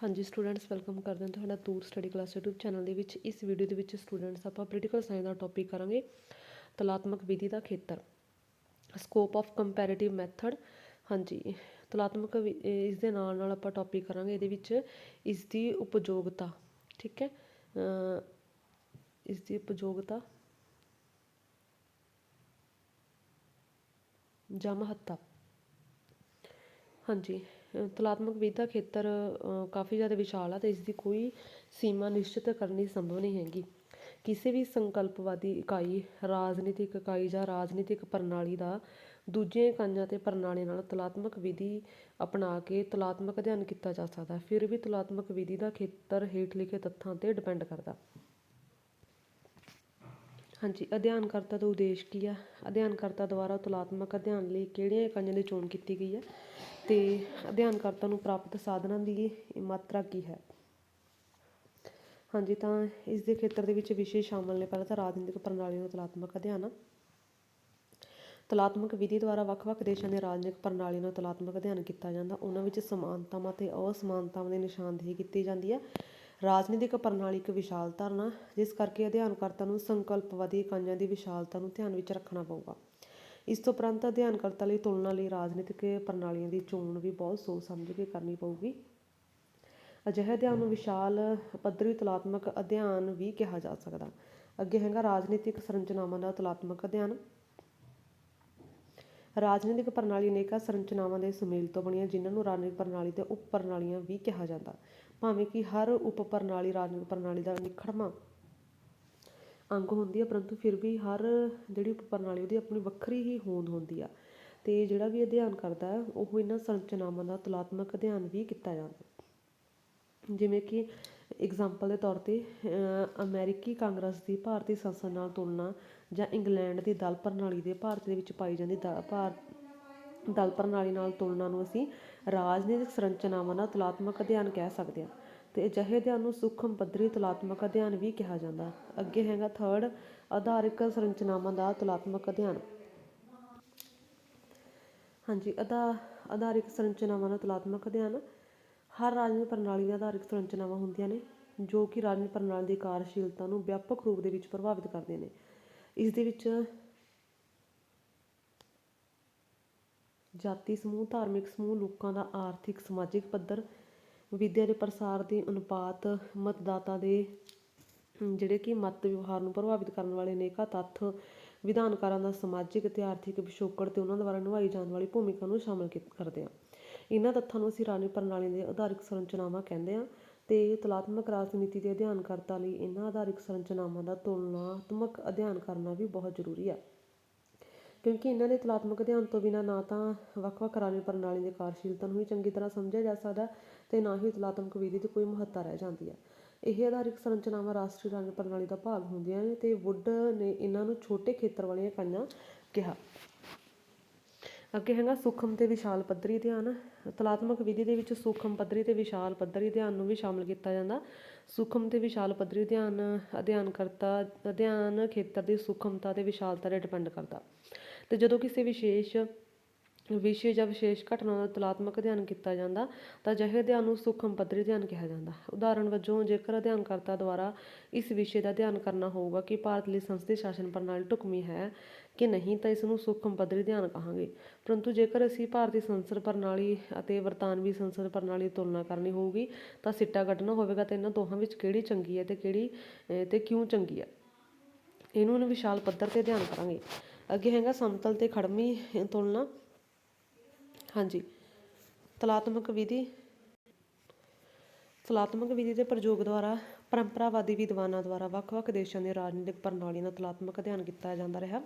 ਹਾਂਜੀ students welcome ਕਰਦੇ ਹਾਂ ਤੁਹਾਡਾ ਦੂਰ ਸਟੱਡੀ ਕਲਾਸ YouTube ਚੈਨਲ ਦੇ ਵਿੱਚ। ਇਸ ਵੀਡੀਓ ਦੇ ਵਿੱਚ ਸਟੂਡੈਂਟਸ ਆਪਾਂ ਪੋਲੀਟੀਕਲ ਸਾਇੰਸ ਦਾ ਟੌਪਿਕ ਕਰਾਂਗੇ। ਤਲਾਤਮਕ ਵਿਧੀ ਦਾ ਖੇਤਰ। ਸਕੋਪ ਆਫ ਕੰਪੈਰੀਟਿਵ ਮੈਥਡ ਹਾਂਜੀ ਤਲਾਤਮਕ ਇਸ ਦੇ ਨਾਲ ਨਾਲ ਆਪਾਂ ਟੌਪਿਕ ਕਰਾਂਗੇ। ਇਹਦੇ ਵਿੱਚ ਇਸ ਦੀ ਉਪਯੋਗਤਾ ਠੀਕ ਹੈ? ਅ, ਇਸ ਦੀ ਉਪਯੋਗਤਾ ਜਾਂ ਮਹੱਤਤਾ। ਹਾਂਜੀ। ਅ, ਤਲਾਤਮਕ ਵਿਧੀ ਦਾ ਖੇਤਰ ਕਾਫੀ ਜ਼ਿਆਦਾ ਵਿਸ਼ਾਲ ਆ ਅਤੇ ਇਸ ਦੀ ਕੋਈ ਸੀਮਾ ਨਿਸ਼ਚਿਤ ਕਰਨੀ ਸੰਭਵ ਨਹੀਂ ਹੈਗੀ। ਕਿਸੇ ਵੀ ਸੰਕਲਪਵਾਦੀ ਇਕਾਈ ਰਾਜਨੀਤਿਕ ਇਕਾਈ ਜਾਂ ਰਾਜਨੀਤਿਕ ਪ੍ਰਣਾਲੀ ਦਾ ਦੂਜੀਆਂ ਇਕਾਈਆਂ ਅਤੇ ਪ੍ਰਣਾਲੀ ਨਾਲ ਤਲਾਤਮਕ ਵਿਧੀ ਅਪਣਾ ਕੇ ਤਲਾਤਮਕ ਅਧਿਐਨ ਕੀਤਾ ਜਾ ਸਕਦਾ ਫਿਰ ਵੀ ਤਲਾਤਮਕ ਵਿਧੀ ਦਾ ਖੇਤਰ ਹੇਠ ਲਿਖੇ ਤੱਥਾਂ ਤੇ ਡਿਪੈਂਡ ਕਰਦਾ। ਹਾਂਜੀ ਅਧਿਐਨ ਕਰਤਾ ਦਾ ਉਦੇਸ਼ ਕੀ ਆ? ਅਧਿਐਨਕਰਤਾ ਦੁਆਰਾ ਤੁਲਾਤਮਕ ਅਧਿਐਨ ਲਈ ਕਿਹੜੀਆਂ ਇਕਾਈਆਂ ਦੀ ਚੋਣ ਕੀਤੀ ਗਈ ਹੈ? ਤੇ ਅਧਿਐਨਕਰਤਾ ਨੂੰ ਪ੍ਰਾਪਤ ਸਾਧਨਾਂ ਦੀ ਮਾਤਰਾ ਕੀ ਹੈ? ਹਾਂਜੀ, ਤਾਂ ਇਸ ਦੇ ਖੇਤਰ ਦੇ ਵਿੱਚ ਵਿਸ਼ੇ ਸ਼ਾਮਲ ਨੇ। ਪਹਿਲਾਂ ਤਾਂ ਰਾਜਨੀਤਿਕ ਪ੍ਰਣਾਲੀ ਨੂੰ ਤਲਾਤਮਕ ਅਧਿਐਨ। ਤਲਾਤਮਕ ਵਿਧੀ ਦੁਆਰਾ ਵੱਖ-ਵੱਖ ਦੇਸ਼ਾਂ ਦੇ ਰਾਜਨੀਤਿਕ ਪ੍ਰਣਾਲੀ ਨੂੰ ਤਲਾਤਮਕ ਅਧਿਐਨ ਕੀਤਾ ਜਾਂਦਾ। ਉਹਨਾਂ ਵਿੱਚ ਸਮਾਨਤਾਵਾਂ ਤੇ ਅਸਮਾਨਤਾਵਾਂ ਦੀ ਨਿਸ਼ਾਨਦੇਹੀ ਕੀਤੀ ਜਾਂਦੀ ਹੈ। ਰਾਜਨੀਤਿਕ ਪ੍ਰਣਾਲੀ ਇੱਕ ਵਿਸ਼ਾਲ ਧਾਰਨਾ ਜਿਸ ਕਰਕੇ ਅਧਿਐਨਕਰਤਾ ਨੂੰ ਸੰਕਲਪਵਾਦੀ ਇਕਾਈਆਂ ਦੀ ਵਿਸ਼ਾਲਤਾ ਨੂੰ ਧਿਆਨ ਵਿੱਚ ਰੱਖਣਾ ਪਊਗਾ। ਇਸ ਤੋਂ ਉਪਰੰਤ ਅਧਿਐਨਕਰਤਾ ਲਈ ਤੁਲਨਾ ਲਈ ਰਾਜਨੀਤਿਕ ਪ੍ਰਣਾਲੀਆਂ ਦੀ ਚੋਣ ਵੀ ਬਹੁਤ ਸੋਚ ਸਮਝ ਕੇ ਕਰਨੀ ਪਊਗੀ। ਅਜਿਹੇ ਅਧਿਐਨ ਨੂੰ ਵਿਸ਼ਾਲ ਪੱਧਰੀ ਤੁਲਾਤਮਕ ਅਧਿਐਨ ਵੀ ਕਿਹਾ ਜਾ ਸਕਦਾ। ਅੱਗੇ ਹੈਗਾ ਰਾਜਨੀਤਿਕ ਸੰਰਚਨਾਵਾਂ ਦਾ ਤੁਲਾਤਮਕ ਅਧਿਐਨ। ਰਾਜਨੀਤਿਕ ਪ੍ਰਣਾਲੀ ਅਨੇਕਾਂ ਸੰਰਚਨਾਵਾਂ ਦੇ ਸੁਮੇਲ ਤੋਂ ਬਣੀਆਂ, ਜਿਨ੍ਹਾਂ ਨੂੰ ਰਾਜਨੀਤਿਕ ਪ੍ਰਣਾਲੀ ਤੇ ਉਪ ਪ੍ਰਣਾਲੀਆਂ ਵੀ ਕਿਹਾ ਜਾਂਦਾ। ਭਾਵੇਂ ਕਿ ਹਰ ਉਪ ਪ੍ਰਣਾਲੀ ਰਾਜਨੀਤਿਕ ਪ੍ਰਣਾਲੀ ਦਾ ਨਿਖੜਵਾਂ ਅੰਗ ਹੁੰਦੀ ਆ ਪਰੰਤੂ ਫਿਰ ਵੀ ਹਰ ਜਿਹੜੀ ਉਪ ਪ੍ਰਣਾਲੀ ਉਹਦੀ ਆਪਣੀ ਵੱਖਰੀ ਹੀ ਹੋਂਦ ਹੁੰਦੀ ਆ। ਅਤੇ ਜਿਹੜਾ ਵੀ ਅਧਿਐਨ ਕਰਦਾ ਉਹ ਇਹਨਾਂ ਸੰਰਚਨਾਵਾਂ ਦਾ ਤੁਲਾਤਮਕ ਅਧਿਐਨ ਵੀ ਕੀਤਾ ਜਾਂਦਾ ਜਿਵੇਂ ਕਿ ਐਗਜ਼ਾਮਪਲ ਦੇ ਤੌਰ ਤੇ ਅ, ਅਮਰੀਕੀ ਕਾਂਗਰਸ ਦੀ ਭਾਰਤੀ ਸੰਸਦ ਨਾਲ ਤੁਲਨਾ ਜਾਂ ਇੰਗਲੈਂਡ ਦੀ ਦਲ ਪ੍ਰਣਾਲੀ ਦੇ ਭਾਰਤ ਦੇ ਵਿੱਚ ਪਾਈ ਜਾਂਦੀ ਦ- ਭਾਰ ਦਲ ਪ੍ਰਣਾਲੀ ਨਾਲ ਤੁਲਨਾ ਨੂੰ ਅਸੀਂ ਰਾਜਨੀਤਿਕ ਸੰਰਚਨਾਵਾਂ ਦਾ ਤੁਲਾਤਮਕ ਅਧਿਐਨ ਕਹਿ ਸਕਦੇ ਹਾਂ। ਤੇ ਅਜਿਹੇ ਅਧਿਐਨ ਨੂੰ ਸੂਖਮ ਪੱਧਰੀ ਤੁਲਾਤਮਕ ਅਧਿਐਨ ਵੀ ਕਿਹਾ ਜਾਂਦਾ। ਅੱਗੇ ਹੈਗਾ ਥਰਡ ਆਧਾਰਿਕ ਸੰਰਚਨਾਵਾਂ ਦਾ ਤੁਲਾਤਮਕ ਅਧਿਐਨ। ਹਾਂਜੀ, ਅਧਾ ਆਧਾਰਿਕ ਸੰਰਚਨਾਵਾਂ ਦਾ ਤੁਲਾਤਮਕ ਅਧਿਐਨ। ਹਰ ਰਾਜਨੀਤਿਕ ਪ੍ਰਣਾਲੀ ਦੀਆਂ ਆਧਾਰਿਕ ਸੰਰਚਨਾਵਾਂ ਹੁੰਦੀਆਂ ਨੇ, ਜੋ ਕਿ ਰਾਜਨੀਤਿਕ ਪ੍ਰਣਾਲੀ ਦੀ ਕਾਰਜਸ਼ੀਲਤਾ ਨੂੰ ਵਿਆਪਕ ਰੂਪ ਦੇ ਵਿੱਚ ਪ੍ਰਭਾਵਿਤ ਕਰਦੇ ਨੇ। ਇਸ ਦੇ ਵਿੱਚ ਜਾਤੀ ਸਮੂਹ, ਧਾਰਮਿਕ ਸਮੂਹ, ਲੋਕਾਂ ਦਾ ਆਰਥਿਕ, ਸਮਾਜਿਕ ਪੱਧਰ ਵਿੱਦਿਆ ਦੇ ਪ੍ਰਸਾਰ ਦੇ ਅਨੁਪਾਤ ਮਤਦਾਤਾ ਦੇ ਜਿਹੜੇ ਕਿ ਮਤ ਵਿਵਹਾਰ ਨੂੰ ਪ੍ਰਭਾਵਿਤ ਕਰਨ ਵਾਲੇ ਅਨੇਕਾਂ ਤੱਥ ਵਿਧਾਨਕਾਰਾਂ ਦਾ ਸਮਾਜਿਕ ਤੇ ਆਰਥਿਕ ਪਿਛੋਕੜ ਤੇ ਉਹਨਾਂ ਦੁਆਰਾ ਨਿਭਾਈ ਜਾਣ ਵਾਲੀ ਭੂਮਿਕਾ ਨੂੰ ਸ਼ਾਮਲ ਕਰਦੇ ਹਾਂ। ਇਹਨਾਂ ਤੱਥਾਂ ਨੂੰ ਅਸੀਂ ਰਾਜਨੀਤਿਕ ਪ੍ਰਣਾਲੀ ਦੇ ਆਧਾਰਿਕ ਸੰਰਚਨਾਵਾਂ ਕਹਿੰਦੇ ਹਾਂ ਤੇ ਤੁਲਾਤਮਕ ਰਾਜਨੀਤੀ ਦੇ ਅਧਿਐਨਕਰਤਾ ਲਈ ਇਹਨਾਂ ਆਧਾਰਿਕ ਸੰਰਚਨਾਵਾਂ ਦਾ ਤੁਲਨਾਤਮਕ ਅਧਿਐਨ ਕਰਨਾ ਵੀ ਬਹੁਤ ਜ਼ਰੂਰੀ ਆ ਕਿਉਂਕਿ ਇਹਨਾਂ ਦੇ ਤੁਲਾਤਮਕ ਅਧਿਐਨ ਤੋਂ ਬਿਨਾਂ ਨਾ ਤਾਂ ਵੱਖ-ਵੱਖ ਰਾਜਨੀਤਿਕ ਪ੍ਰਣਾਲੀ ਦੇ ਕਾਰਜਸ਼ੀਲਤਾ ਨੂੰ ਹੀ ਚੰਗੀ ਤਰ੍ਹਾਂ ਸਮਝਿਆ ਜਾ ਸਕਦਾ ਤੇ ਨਾ ਹੀ ਤੁਲਾਤਮਕ ਵਿਧੀ ਦੀ ਕੋਈ ਮਹੱਤਤਾ ਰਹਿ ਜਾਂਦੀ ਹੈ। ਇਹ ਆਧਾਰਿਕ ਸੰਰਚਨਾਵਾਂ ਰਾਸ਼ਟਰੀ ਰਾਜਨੀਤਿਕ ਪ੍ਰਣਾਲੀ ਦਾ ਭਾਗ ਹੁੰਦੀਆਂ ਨੇ ਤੇ ਵੁੱਡ ਨੇ ਇਹਨਾਂ ਨੂੰ ਛੋਟੇ ਖੇਤਰ ਵਾਲੀਆਂ ਇਕਾਈਆਂ ਕਿਹਾ। ਅੱਗੇ ਹੈਗਾ ਸੂਖਮ ਤੇ ਵਿਸ਼ਾਲ ਪੱਧਰੀ ਅਧਿਐਨ। ਤੁਲਾਤਮਕ ਵਿਧੀ ਦੇ ਵਿੱਚ ਸੂਖਮ ਪੱਧਰੀ ਤੇ ਵਿਸ਼ਾਲ ਪੱਧਰੀ ਅਧਿਐਨ ਨੂੰ ਵੀ ਸ਼ਾਮਲ ਕੀਤਾ ਜਾਂਦਾ। ਸੂਖਮ ਤੇ ਵਿਸ਼ਾਲ ਪੱਧਰੀ ਅਧਿਐਨ ਕਰਤਾ ਅਧਿਐਨ ਖੇਤਰ ਦੀ ਸੂਖਮਤਾ ਤੇ ਵਿਸ਼ਾਲਤਾ ਤੇ ਡਿਪੈਂਡ ਕਰਦਾ। ਤੇ ਜਦੋਂ ਕਿਸੇ ਵਿਸ਼ੇਸ਼ ਵਿਸ਼ੇ ਜਾਂ ਵਿਸ਼ੇਸ਼ ਘਟਨਾ ਦਾ ਤੁਲਾਤਮਕ ਅਧਿਐਨ ਕੀਤਾ ਜਾਂਦਾ ਤਾਂ ਅਜਿਹੇ ਅਧਿਐਨ ਨੂੰ ਸੂਖਮ ਪੱਧਰੀ ਅਧਿਐਨ ਕਿਹਾ ਜਾਂਦਾ। ਉਦਾਹਰਣ ਵਜੋਂ ਜੇਕਰ ਅਧਿਐਨਕਰਤਾ ਦੁਆਰਾ ਇਸ ਵਿਸ਼ੇ ਦਾ ਅਧਿਐਨ ਕਰਨਾ ਹੋਊਗਾ ਕਿ ਭਾਰਤ ਲਈ ਸੰਸਦੀ ਸ਼ਾਸਨ ਪ੍ਰਣਾਲੀ ਢੁਕਵੀਂ ਹੈ ਕਿ ਨਹੀਂ ਤਾਂ ਇਸ ਨੂੰ ਸੂਖਮ ਪੱਧਰੀ ਅਧਿਐਨ ਕਹਾਂਗੇ। ਪਰੰਤੂ ਜੇਕਰ ਅਸੀਂ ਭਾਰਤੀ ਸੰਸਦ ਪ੍ਰਣਾਲੀ ਅਤੇ ਵਰਤਾਨਵੀ ਸੰਸਦ ਪ੍ਰਣਾਲੀ ਦੀ ਤੁਲਨਾ ਕਰਨੀ ਹੋਊਗੀ ਤਾਂ ਸਿੱਟਾ ਕੱਢਣਾ ਹੋਵੇਗਾ ਤੇ ਇਹਨਾਂ ਦੋਹਾਂ ਵਿੱਚ ਕਿਹੜੀ ਚੰਗੀ ਹੈ ਤੇ ਕਿਹੜੀ ਅਹ, ਤੇ ਕਿਉਂ ਚੰਗੀ ਹੈ। ਇਹਨੂੰ ਹੁਣ ਵਿਸ਼ਾਲ ਪੱਧਰ ਤੇ ਧਿਆਨ ਕਰਾਂਗੇ। ਅੱਗੇ ਹੈਗਾ ਸਮਤਲ ਤੇ ਖੜਮੀ ਤੁਲਨਾ। ਹਾਂਜੀ। ਤਲਾਤਮਕ ਵਿਧੀ। ਤਲਾਤਮਕ ਵਿਧੀ ਦੇ ਪ੍ਰਯੋਗ ਦੁਆਰਾ ਪਰੰਪਰਾਵਾਦੀ ਵਿਦਵਾਨਾਂ ਦੁਆਰਾ ਵੱਖ-ਵੱਖ ਦੇਸ਼ਾਂ ਦੇ ਰਾਜਨੀਤਿਕ ਪ੍ਰਣਾਲੀਆਂ ਦਾ ਤਲਾਤਮਕ ਅਧਿਐਨ ਕੀਤਾ ਜਾਂਦਾ ਰਿਹਾ।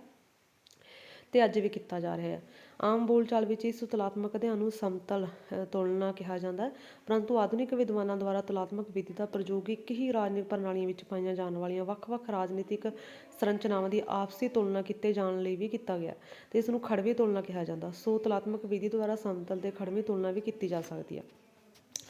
ਤੇ ਅੱਜ ਵੀ ਕੀਤਾ ਜਾ ਰਿਹਾ ਹੈ। ਆਮ ਬੋਲਚਾਲ ਵਿੱਚ ਇਸ ਤੁਲਾਤਮਕ ਅਧਿਐਨ ਨੂੰ ਸਮਤਲ ਤੁਲਨਾ ਕਿਹਾ ਜਾਂਦਾ ਹੈ, ਪਰੰਤੂ ਆਧੁਨਿਕ ਵਿਦਵਾਨਾਂ ਦੁਆਰਾ ਤੁਲਾਤਮਕ ਵਿਧੀ ਦਾ ਪ੍ਰਯੋਗ ਇੱਕ ਹੀ ਰਾਜਨੀਤਿਕ ਪ੍ਰਣਾਲੀਆਂ ਵਿੱਚ ਪਾਈਆਂ ਜਾਣ ਵਾਲੀਆਂ ਵੱਖ-ਵੱਖ ਰਾਜਨੀਤਿਕ ਸੰਰਚਨਾਵਾਂ ਦੀ ਆਪਸੀ ਤੁਲਨਾ ਕੀਤੇ ਜਾਣ ਲਈ ਵੀ ਕੀਤਾ ਗਿਆ ਤੇ ਇਸ ਨੂੰ ਖੜਵੀ ਤੁਲਨਾ ਕਿਹਾ ਜਾਂਦਾ ਸੋ ਤੁਲਾਤਮਕ ਵਿਧੀ ਦੁਆਰਾ ਸਮਤਲ ਤੇ ਖੜਵੀ ਤੁਲਨਾ ਵੀ ਕੀਤੀ ਜਾ ਸਕਦੀ ਹੈ।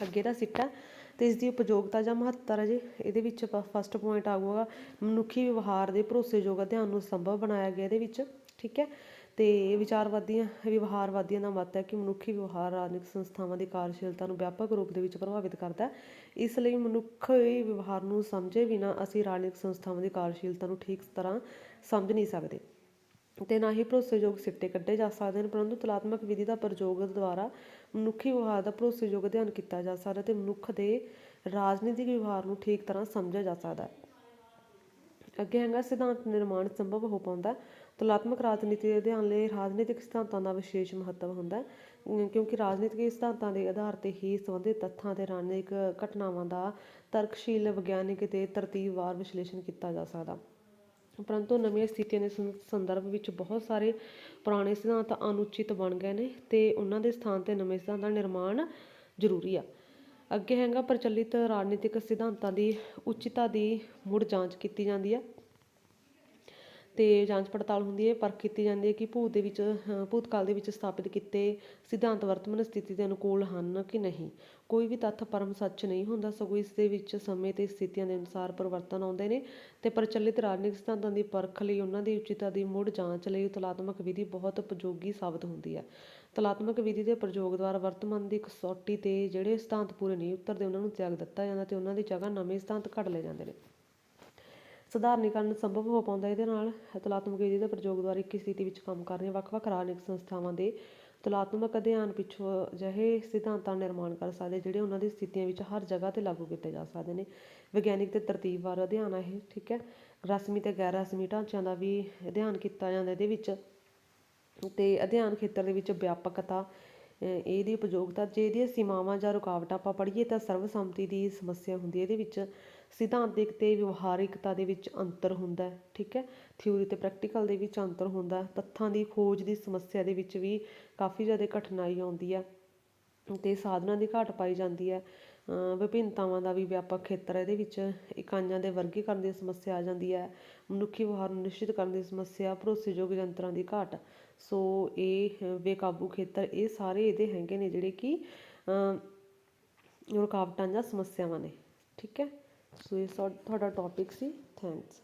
ਅੱਗੇ ਦਾ ਸਿੱਟਾ ਤੇ ਇਸ ਦੀ ਉਪਯੋਗਤਾ ਜਾਂ ਮਹੱਤਤਾ ਹੈ ਜੀ ਇਹਦੇ ਵਿੱਚ ਫਸਟ ਪੁਆਇੰਟ ਆਊਗਾ, ਮਨੁੱਖੀ ਵਿਵਹਾਰ ਦੇ ਭਰੋਸੇਯੋਗ ਅਧਿਐਨ ਨੂੰ ਸੰਭਵ ਬਣਾਇਆ ਗਿਆ ਇਹਦੇ ਵਿੱਚ, ਠੀਕ ਹੈ? ਅਤੇ ਵਿਚਾਰਵਾਦੀਆਂ, ਵਿਵਹਾਰਵਾਦੀਆਂ ਦਾ ਮੱਤ ਹੈ ਕਿ ਮਨੁੱਖੀ ਵਿਵਹਾਰ ਰਾਜਨੀਤਿਕ ਸੰਸਥਾਵਾਂ ਦੀ ਕਾਰਜਸ਼ੀਲਤਾ ਨੂੰ ਵਿਆਪਕ ਰੂਪ ਦੇ ਵਿੱਚ ਪ੍ਰਭਾਵਿਤ ਕਰਦਾ ਇਸ ਲਈ ਮਨੁੱਖੀ ਵਿਵਹਾਰ ਨੂੰ ਸਮਝੇ ਬਿਨਾਂ ਅਸੀਂ ਰਾਜਨੀਤਿਕ ਸੰਸਥਾਵਾਂ ਦੀ ਕਾਰਜਸ਼ੀਲਤਾ ਨੂੰ ਠੀਕ ਤਰ੍ਹਾਂ ਸਮਝ ਨਹੀਂ ਸਕਦੇ ਤੇ ਨਾ ਹੀ ਭਰੋਸੇਯੋਗ ਸਿੱਟੇ ਕੱਢੇ ਜਾ ਸਕਦੇ ਹਨ, ਪਰੰਤੂ ਤਲਾਤਮਕ ਵਿਧੀ ਦਾ ਪ੍ਰਯੋਗ ਦੁਆਰਾ ਮਨੁੱਖੀ ਵਿਵਹਾਰ ਦਾ ਭਰੋਸੇਯੋਗ ਅਧਿਐਨ ਕੀਤਾ ਜਾ ਸਕਦਾ ਤੇ ਮਨੁੱਖ ਦੇ ਰਾਜਨੀਤਿਕ ਵਿਵਹਾਰ ਨੂੰ ਠੀਕ ਤਰ੍ਹਾਂ ਸਮਝਿਆ ਜਾ ਸਕਦਾ ਹੈ। ਅੱਗੇ ਹੈਗਾ ਸਿਧਾਂਤ ਨਿਰਮਾਣ ਸੰਭਵ ਹੋ ਪਾਉਂਦਾ ਹੈ। ਤੁਲਾਤਮਕ ਰਾਜਨੀਤੀ ਦੇ ਅਧਿਐਨ ਲਈ ਰਾਜਨੀਤਿਕ ਸਿਧਾਂਤਾਂ ਦਾ ਵਿਸ਼ੇਸ਼ ਮਹੱਤਵ ਹੁੰਦਾ ਹੈ। ਕਿਉਂਕਿ ਰਾਜਨੀਤਿਕ ਸਿਧਾਂਤਾਂ ਦੇ ਆਧਾਰ ਤੇ ਹੀ ਸੰਬੰਧਿਤ ਤੱਥਾਂ ਤੇ ਰਾਜਨੀਤਿਕ ਘਟਨਾਵਾਂ ਦਾ ਤਰਕਸ਼ੀਲ, ਵਿਗਿਆਨਿਕ ਤੇ ਤਰਤੀਬਵਾਰ ਵਿਸ਼ਲੇਸ਼ਣ ਕੀਤਾ ਜਾ ਸਕਦਾ। ਪਰੰਤੂ ਨਵੀਆਂ ਸਥਿਤੀਆਂ ਦੇ ਸੰਦਰਭ ਵਿੱਚ ਬਹੁਤ ਸਾਰੇ ਪੁਰਾਣੇ ਸਿਧਾਂਤ ਅਨੁਚਿਤ ਬਣ ਗਏ ਨੇ ਤੇ ਉਹਨਾਂ ਦੇ ਸਥਾਨ ਤੇ ਨਵੇਂ ਸਿਧਾਂਤਾਂ ਦਾ ਨਿਰਮਾਣ ਜ਼ਰੂਰੀ ਆ। ਅੱਗੇ ਹੈਗਾ ਪ੍ਰਚਲਿਤ ਰਾਜਨੀਤਿਕ ਸਿਧਾਂਤਾਂ ਦੀ ਉਚਿਤਾ ਦੀ ਮੁੜ ਜਾਂਚ ਕੀਤੀ ਜਾਂਦੀ ਹੈ ਤੇ ਜਾਂਚ ਪੜਤਾਲ ਹੁੰਦੀ ਹੈ ਪਰਖ ਕੀਤੀ ਜਾਂਦੀ ਹੈ ਕਿ ਭੂਤ ਦੇ ਵਿੱਚ ਅਹ, ਭੂਤਕਾਲ ਦੇ ਵਿੱਚ ਸਥਾਪਿਤ ਕੀਤੇ ਸਿਧਾਂਤ ਵਰਤਮਾਨ ਸਥਿਤੀ ਦੇ ਅਨੁਕੂਲ ਹਨ ਕਿ ਨਹੀਂ। ਕੋਈ ਵੀ ਤੱਥ ਪਰਮ ਸੱਚ ਨਹੀਂ ਹੁੰਦਾ ਸਗੋਂ ਇਸ ਦੇ ਵਿੱਚ ਸਮੇਂ ਤੇ ਸਥਿਤੀਆਂ ਦੇ ਅਨੁਸਾਰ ਪਰਿਵਰਤਨ ਆਉਂਦੇ ਨੇ ਤੇ ਪ੍ਰਚਲਿਤ ਰਾਜਨੀਤਿਕ ਸਿਧਾਂਤਾਂ ਦੀ ਪਰਖ ਲਈ ਉਹਨਾਂ ਦੀ ਉਚਿਤਾ ਦੀ ਮੁੜ ਜਾਂਚ ਲਈ ਤਲਾਤਮਕ ਵਿਧੀ ਬਹੁਤ ਉਪਯੋਗੀ ਸਾਬਤ ਹੁੰਦੀ ਹੈ। ਤਲਾਤਮਕ ਵਿਧੀ ਦੇ ਪ੍ਰਯੋਗ ਦੁਆਰਾ ਵਰਤਮਾਨ ਦੀ ਕਸੌਟੀ ਤੇ ਜਿਹੜੇ ਸਿਧਾਂਤ ਪੂਰੇ ਨਹੀਂ ਉਤਰਦੇ ਉਹਨਾਂ ਨੂੰ ਤਿਆਗ ਦਿੱਤਾ ਜਾਂਦਾ ਤੇ ਉਹਨਾਂ ਦੀ ਜਗ੍ਹਾ ਨਵੇਂ ਸਿਧਾਂਤ ਘੜ ਲਏ ਜਾਂਦੇ ਨੇ। ਸਧਾਰਨੀਕਰਨ ਸੰਭਵ ਹੋ ਪਾਉਂਦਾ ਇਹਦੇ ਨਾਲ ਤੁਲਾਤਮਕ ਵਿਧੀ ਦੇ ਪ੍ਰਯੋਗ ਦੁਆਰਾ ਇੱਕ ਸਥਿਤੀ ਵਿੱਚ ਕੰਮ ਕਰ ਰਹੀਆਂ ਵੱਖ-ਵੱਖ ਰਾਜਨੀਤਿਕ ਸੰਸਥਾਵਾਂ ਦੇ ਤੁਲਾਤਮਕ ਅਧਿਐਨ ਪਿੱਛੋਂ ਅਜਿਹੇ ਸਿਧਾਂਤਾਂ ਨਿਰਮਾਣ ਕਰ ਸਕਦੇ ਜਿਹੜੇ ਉਹਨਾਂ ਦੀ ਸਥਿਤੀਆਂ ਵਿੱਚ ਹਰ ਜਗ੍ਹਾ ਤੇ ਲਾਗੂ ਕੀਤੇ ਜਾ ਸਕਦੇ ਨੇ। ਵਿਗਿਆਨਿਕ ਤੇ ਤਰਤੀਬਵਾਰ ਅਧਿਐਨ ਆ ਇਹ, ਠੀਕ ਹੈ? ਰਸਮੀ ਤੇ ਗੈਰ ਰਸਮੀ ਢਾਂਚਿਆਂ ਦਾ ਵੀ ਅਧਿਐਨ ਕੀਤਾ ਜਾਂਦਾ ਇਹਦੇ ਵਿੱਚ। ਤੇ ਅਧਿਐਨ ਖੇਤਰ ਦੇ ਵਿੱਚ ਵਿਆਪਕਤਾ ਇਹਦੀ ਉਪਯੋਗਤਾ, ਜੇ ਇਹਦੀਆਂ ਸੀਮਾਵਾਂ ਜਾਂ ਰੁਕਾਵਟਾਂ ਆਪਾਂ ਪੜ੍ਹੀਏ ਤਾਂ ਸਰਵਸੰਮਤੀ ਦੀ ਸਮੱਸਿਆ ਹੁੰਦੀ ਹੈ ਇਹਦੇ ਵਿੱਚ। ਸਿਧਾਂਤਿਕ ਅਤੇ ਵਿਵਹਾਰਿਕਤਾ ਦੇ ਵਿੱਚ ਅੰਤਰ ਹੁੰਦਾ ਠੀਕ ਹੈ? ਥਿਊਰੀ ਅਤੇ ਪ੍ਰੈਕਟੀਕਲ ਦੇ ਵਿੱਚ ਅੰਤਰ ਹੁੰਦਾ ਤੱਥਾਂ ਦੀ ਖੋਜ ਦੀ ਸਮੱਸਿਆ ਦੇ ਵਿੱਚ ਵੀ ਕਾਫੀ ਜ਼ਿਆਦਾ ਕਠਿਨਾਈ ਆਉਂਦੀ ਹੈ ਅਤੇ ਸਾਧਨਾਂ ਦੀ ਘਾਟ ਪਾਈ ਜਾਂਦੀ ਹੈ। ਵਿਭਿੰਨਤਾਵਾਂ ਦਾ ਵੀ ਵਿਆਪਕ ਖੇਤਰ ਹੈ। ਇਹਦੇ ਵਿੱਚ ਇਕਾਈਆਂ ਦੇ ਵਰਗੀਕਰਨ ਦੀ ਸਮੱਸਿਆ ਆ ਜਾਂਦੀ ਹੈ, ਮਨੁੱਖੀ ਵਿਵਹਾਰ ਨੂੰ ਨਿਸ਼ਚਿਤ ਕਰਨ ਦੀ ਸਮੱਸਿਆ, ਭਰੋਸੇਯੋਗ ਯੰਤਰਾਂ ਦੀ ਘਾਟ। ਸੋ ਇਹ ਬੇਕਾਬੂ ਖੇਤਰ, ਇਹ ਸਾਰੇ ਇਹਦੇ ਹੈਗੇ ਨੇ ਜਿਹੜੇ ਕਿ ਰੁਕਾਵਟਾਂ ਜਾਂ ਸਮੱਸਿਆਵਾਂ ਨੇ, ਠੀਕ ਹੈ? ਸੋ ਇਹ ਸਾ- ਤੁਹਾਡਾ ਟੌਪਿਕ ਸੀ ਥੈਂਕਸ